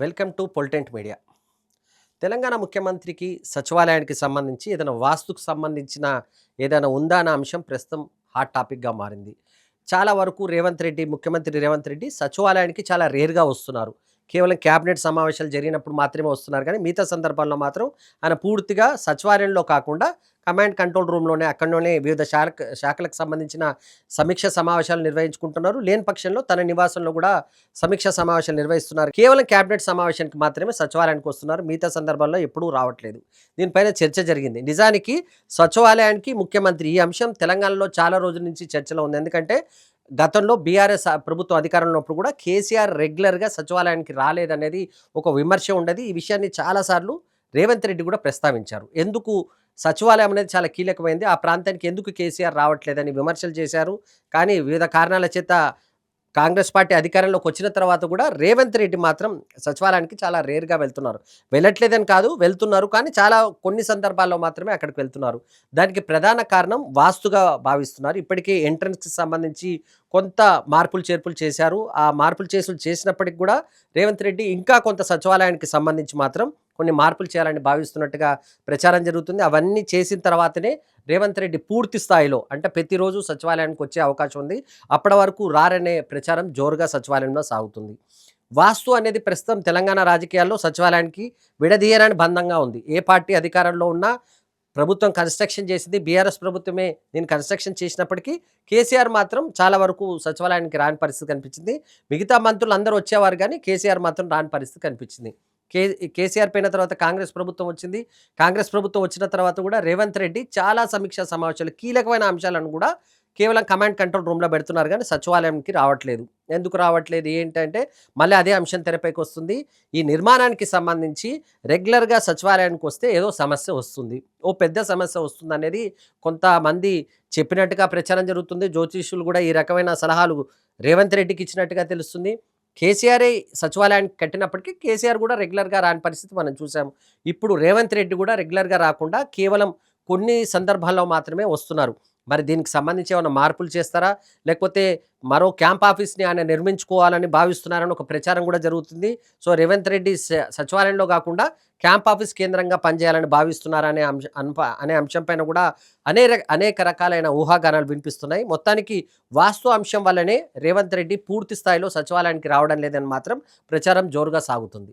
Welcome to పొలిటెంట్ media. Telangana ముఖ్యమంత్రికి సచివాలయానికి సంబంధించి ఏదైనా వాస్తుకు సంబంధించిన ఏదైనా ఉందా అన్న అంశం ప్రస్తుతం హాట్ టాపిక్గా మారింది. చాలా వరకు రేవంత్ రెడ్డి ముఖ్యమంత్రి రేవంత్ రెడ్డి సచివాలయానికి చాలా రేర్గా వస్తున్నారు. కేవలం క్యాబినెట్ సమావేశాలు జరిగినప్పుడు మాత్రమే వస్తున్నారు. కానీ మిగతా సందర్భాల్లో మాత్రం ఆయన పూర్తిగా సచివాలయంలో కాకుండా కమాండ్ కంట్రోల్ రూమ్లోనే అక్కడలోనే వివిధ శాఖ శాఖలకు సంబంధించిన సమీక్ష సమావేశాలు నిర్వహించుకుంటున్నారు. లేని పక్షంలో తన నివాసంలో కూడా సమీక్ష సమావేశాలు నిర్వహిస్తున్నారు. కేవలం క్యాబినెట్ సమావేశానికి మాత్రమే సచివాలయానికి వస్తున్నారు. మిగతా సందర్భాల్లో ఎప్పుడూ రావట్లేదు. దీనిపైన చర్చ జరిగింది. నిజానికి సచివాలయానికి ముఖ్యమంత్రి ఈ అంశం తెలంగాణలో చాలా రోజుల నుంచి చర్చలో ఉంది. ఎందుకంటే గతంలో బీఆర్ఎస్ ప్రభుత్వం అధికారంలో ఉన్నప్పుడు కూడా కేసీఆర్ రెగ్యులర్గా సచివాలయానికి రాలేదనేది ఒక విమర్శ ఉండేది. ఈ విషయాన్ని చాలాసార్లు రేవంత్ రెడ్డి కూడా ప్రస్తావించారు. ఎందుకు సచివాలయం అనేది చాలా కీలకమైంది ఆ ప్రాంతానికి ఎందుకు కేసీఆర్ రావట్లేదని విమర్శలు చేశారు. కానీ వివిధ కారణాల చేత కాంగ్రెస్ పార్టీ అధికారంలోకి వచ్చిన తర్వాత కూడా రేవంత్ రెడ్డి మాత్రం సచివాలయానికి చాలా రేర్గా వెళ్తున్నారు. వెళ్ళట్లేదని కాదు వెళ్తున్నారు. కానీ చాలా కొన్ని సందర్భాల్లో మాత్రమే అక్కడికి వెళ్తున్నారు. దానికి ప్రధాన కారణం వాస్తుగా భావిస్తున్నారు. ఇప్పటికే ఎంట్రన్స్కి సంబంధించి కొంత మార్పులు చేర్పులు చేశారు. ఆ మార్పులు చేసులు చేసినప్పటికి కూడా రేవంత్ రెడ్డి ఇంకా కొంత సచివాలయానికి సంబంధించి మాత్రం కొన్ని మార్పులు చేయాలని భావిస్తున్నట్టుగా ప్రచారం జరుగుతుంది. అవన్నీ చేసిన తర్వాతనే రేవంత్ రెడ్డి పూర్తి స్థాయిలో అంటే ప్రతిరోజు సచివాలయానికి వచ్చే అవకాశం ఉంది. అప్పటి వరకు రారనే ప్రచారం జోరుగా సచివాలయంలో సాగుతుంది. వాస్తు అనేది ప్రస్తుతం తెలంగాణ రాజకీయాల్లో సచివాలయానికి విడదీయరాని బంధంగా ఉంది. ఏ పార్టీ అధికారంలో ఉన్నా ప్రభుత్వం కన్స్ట్రక్షన్ చేసింది బీఆర్ఎస్ ప్రభుత్వమే. నేను కన్స్ట్రక్షన్ చేసినప్పటికీ కేసీఆర్ మాత్రం చాలా వరకు సచివాలయానికి రాని పరిస్థితి కనిపించింది. మిగతా మంత్రులు అందరూ వచ్చేవారు కానీ కేసీఆర్ మాత్రం రాని పరిస్థితి కనిపించింది. కే కేసీఆర్ పోయిన తర్వాత కాంగ్రెస్ ప్రభుత్వం వచ్చింది. కాంగ్రెస్ ప్రభుత్వం వచ్చిన తర్వాత కూడా రేవంత్ రెడ్డి చాలా సమీక్షా సమావేశాలు కీలకమైన అంశాలను కూడా కేవలం కమాండ్ కంట్రోల్ రూమ్లో పెడుతున్నారు కానీ సచివాలయంకి రావట్లేదు. ఎందుకు రావట్లేదు? ఏంటంటే మళ్ళీ అదే అంశం తెరపైకి వస్తుంది. ఈ నిర్మాణానికి సంబంధించి రెగ్యులర్గా సచివాలయానికి వస్తే ఏదో సమస్య వస్తుంది. ఓ పెద్ద సమస్య వస్తుంది అనేది కొంతమంది చెప్పినట్టుగా ప్రచారం జరుగుతుంది. జ్యోతిష్యులు కూడా ఈ రకమైన సలహాలు రేవంత్ రెడ్డికి ఇచ్చినట్టుగా తెలుస్తుంది. కేసీఆర్ సచివాలయానికి కట్టినప్పటికీ కేసీఆర్ కూడా రెగ్యులర్గా రాని పరిస్థితి మనం చూసాము. ఇప్పుడు రేవంత్ రెడ్డి కూడా రెగ్యులర్గా రాకుండా కేవలం కొన్ని సందర్భాల్లో మాత్రమే వస్తున్నారు. మరి దీనికి సంబంధించి ఏమైనా మార్పులు చేస్తారా? లేకపోతే మరో క్యాంప్ ఆఫీస్ని ఆయన నిర్మించుకోవాలని భావిస్తున్నారని ఒక ప్రచారం కూడా జరుగుతుంది. సో రేవంత్ రెడ్డి సచివాలయంలో కాకుండా క్యాంప్ ఆఫీస్ కేంద్రంగా పనిచేయాలని భావిస్తున్నారా అనే అంశ అనే అనే అంశంపైన కూడా అనేక అనేక రకాలైన ఊహాగానాలు వినిపిస్తున్నాయి. మొత్తానికి వాస్తు అంశం వల్లనే రేవంత్ రెడ్డి పూర్తి స్థాయిలో సచివాలయానికి రావడం లేదని మాత్రం ప్రచారం జోరుగా సాగుతుంది.